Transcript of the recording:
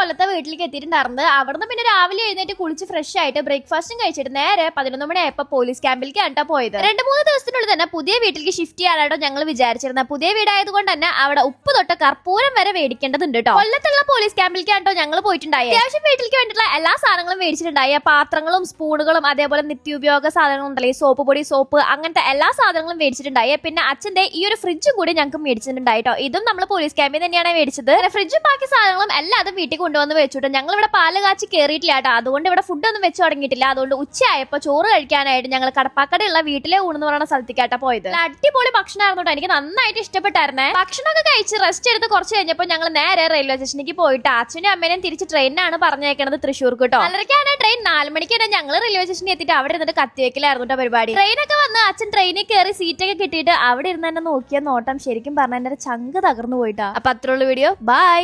കൊല്ലത്തെ വീട്ടിലേക്ക് എത്തിയിട്ടുണ്ടായിരുന്നത്. അവിടുന്ന് പിന്നെ രാവിലെ എഴുന്നേറ്റ് കുളിച്ച് ഫ്രഷ് ആയിട്ട് ബ്രേക്ക്ഫാസ്റ്റും കഴിച്ചിട്ട് നേരെ പതിനൊന്ന് മണിയായപ്പോ പോലീസ് ക്യാമ്പിലേക്ക് ആണ്ടാ പോയത്. രണ്ട് മൂന്ന് ദിവസത്തിനുള്ളിൽ തന്നെ പുതിയ വീട്ടിലേക്ക് ഷിഫ്റ്റ് ചെയ്യാനായിട്ടോ ഞങ്ങൾ വിചാരിച്ചിരുന്നത് പുതിയ വീടായതുകൊണ്ട് തന്നെ അവിടെ ഉപ്പ് തൊട്ട് കർപ്പൂരം വരെ മേടിക്കേണ്ടതുണ്ട് കേട്ടോ കൊല്ലത്തുള്ള പോലീസ് ക്യാമ്പിലേക്ക് ആട്ടോ ഞങ്ങൾ പോയിട്ടുണ്ടായി. അത്യാവശ്യം വീട്ടിലേക്ക് വേണ്ടിയിട്ടുള്ള എല്ലാ സാധനങ്ങളും മേടിച്ചിട്ടുണ്ടായി. പാത്രങ്ങളും സ്പൂണുകളും അതേപോലെ നിത്യോപയോഗ സാധനങ്ങളും ഉണ്ടല്ലേ സോപ്പ് പൊടി സോപ്പ് അങ്ങനത്തെ എല്ലാ സാധനങ്ങളും മേടിച്ചിട്ടുണ്ടായി. പിന്നെ അച്ഛന്റെ ഈ ഒരു ഫ്രിഡ്ജും കൂടി ഞങ്ങൾക്ക് മേടിച്ചിട്ടുണ്ടായിട്ടോ. ഇതും നമ്മൾ പോലീസ് ക്യാമ്പിൽ തന്നെയാണ് മേടിച്ചത്. ഫ്രിഡ്ജും ബാക്കി സാധനങ്ങളും എല്ലാം അതും വീട്ടിൽ കൊണ്ടുവന്ന് വെച്ചിട്ട്. ഞങ്ങൾ ഇവിടെ പാൽ കാച്ചി കയറിയിട്ടില്ല കേട്ടോ. അതുകൊണ്ട് ഇവിടെ ഫുഡ് ഒന്നും വെച്ച് തുടങ്ങിയിട്ടില്ല. അതുകൊണ്ട് ഉച്ചയായപ്പോ ചോറ് കഴിക്കാനായിട്ട് ഞങ്ങൾ കടപ്പാക്കടയുള്ള വീട്ടിലെ ഊണെന്ന് പറയുന്ന സ്ഥലത്തേക്കാട്ടാ പോയത്. അടിപൊളി ഭക്ഷണമായിരുന്നു കേട്ടോ. എനിക്ക് നന്നായിട്ട് ഇഷ്ടപ്പെട്ടായിരുന്നേ. ഭക്ഷണമൊക്കെ കഴിച്ച് റെസ്റ്റ് എടുത്ത് കുറച്ച് കഴിഞ്ഞപ്പോൾ ഞങ്ങൾ നേരെ റെയിൽവേ സ്റ്റേഷനിലേക്ക് പോയിട്ട് അച്ഛനും അമ്മേനെയും തിരിച്ച് ട്രെയിനിനാണ് പറഞ്ഞേക്കണത് തൃശ്ശൂർ കേട്ടോ. നാലരക്കാണ് ട്രെയിൻ നാല് മണിക്കാണ് ഞങ്ങൾ റെയിൽവേ സ്റ്റേഷനിൽ എത്തിയിട്ട് അവിടെ ഇരുന്നിട്ട് കത്തിവെക്കലായിരുന്നു കേട്ടോ പരിപാടി. ട്രെയിനൊക്കെ വന്ന് അച്ഛൻ ട്രെയിനിൽ കയറി സീറ്റൊക്കെ കിട്ടിയിട്ട് അവിടെ ഇരുന്ന് തന്നെ നോക്കിയ നോട്ടം ശരിക്കും പറഞ്ഞാൽ എന്റെ ചങ്ക് തകർന്നു പോയിട്ടാ. അപ്പൊ അത്രയുള്ള വീഡിയോ ബൈ